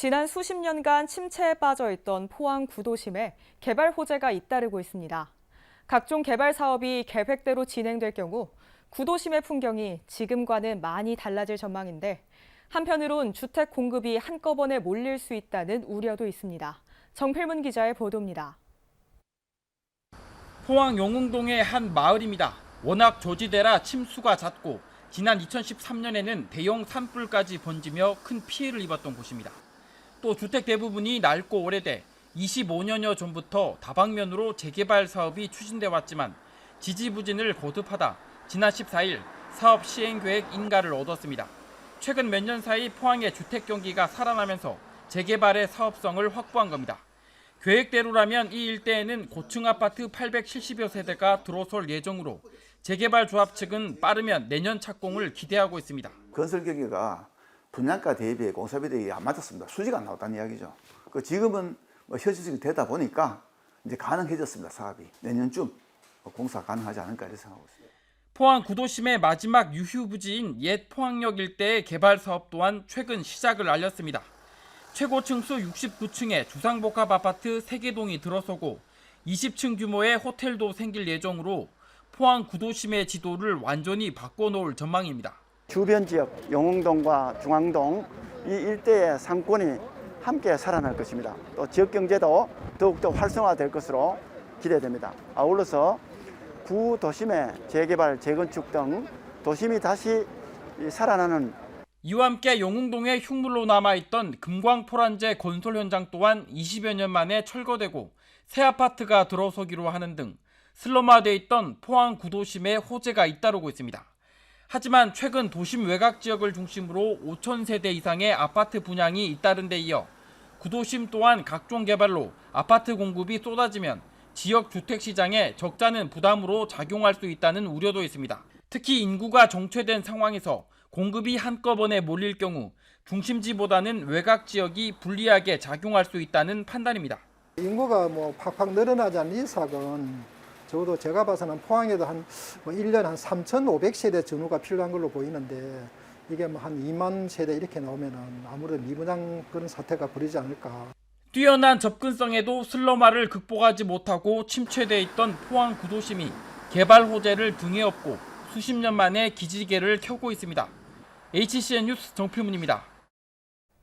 지난 수십 년간 침체에 빠져 있던 포항 구도심에 개발 호재가 잇따르고 있습니다. 각종 개발 사업이 계획대로 진행될 경우 구도심의 풍경이 지금과는 많이 달라질 전망인데 한편으론 주택 공급이 한꺼번에 몰릴 수 있다는 우려도 있습니다. 정필문 기자의 보도입니다. 포항 용흥동의 한 마을입니다. 워낙 저지대라 침수가 잦고 지난 2013년에는 대형 산불까지 번지며 큰 피해를 입었던 곳입니다. 또 주택 대부분이 낡고 오래돼 25년여 전부터 다방면으로 재개발 사업이 추진돼 왔지만 지지부진을 거듭하다 지난 14일 사업 시행 계획 인가를 얻었습니다. 최근 몇 년 사이 포항의 주택 경기가 살아나면서 재개발의 사업성을 확보한 겁니다. 계획대로라면 이 일대에는 고층 아파트 870여 세대가 들어설 예정으로 재개발 조합 측은 빠르면 내년 착공을 기대하고 있습니다. 건설 경기가 분양가 대비에 공사비 대비 안 맞았습니다. 수지가 안 나왔다는 이야기죠. 그 지금은 뭐 현실적이 되다 보니까 이제 가능해졌습니다. 사업이 내년쯤 공사 가능하지 않을까 이렇게 생각하고 있습니다. 포항 구도심의 마지막 유휴부지인 옛 포항역 일대의 개발 사업 또한 최근 시작을 알렸습니다. 최고층 수 69층의 주상복합 아파트 3개 동이 들어서고 20층 규모의 호텔도 생길 예정으로 포항 구도심의 지도를 완전히 바꿔놓을 전망입니다. 주변 지역 영흥동과 중앙동 이 일대의 상권이 함께 살아날 것입니다. 또 지역 경제도 더욱더 활성화될 것으로 기대됩니다. 아울러서 구 도심의 재개발, 재건축 등 도심이 다시 이 살아나는 이와 함께 영흥동의 흉물로 남아있던 금광포란제 건설 현장 또한 20여 년 만에 철거되고 새 아파트가 들어서기로 하는 등 슬럼화돼 있던 포항 구도심에 호재가 잇따르고 있습니다. 하지만 최근 도심 외곽 지역을 중심으로 5천 세대 이상의 아파트 분양이 잇따른 데 이어 구도심 또한 각종 개발로 아파트 공급이 쏟아지면 지역 주택 시장에 적잖은 부담으로 작용할 수 있다는 우려도 있습니다. 특히 인구가 정체된 상황에서 공급이 한꺼번에 몰릴 경우 중심지보다는 외곽 지역이 불리하게 작용할 수 있다는 판단입니다. 인구가 뭐 팍팍 늘어나지 않는 이삭은 적어도 제가 봐서는 포항에도 한 뭐 1년 한 3,500세대 전후가 필요한 걸로 보이는데 이게 뭐 한 2만 세대 이렇게 나오면은 아무래도 미분양 그런 사태가 벌이지 않을까. 뛰어난 접근성에도 슬럼화를 극복하지 못하고 침체돼 있던 포항 구도심이 개발 호재를 등에 업고 수십 년 만에 기지개를 켜고 있습니다. HCN 뉴스 정필문입니다.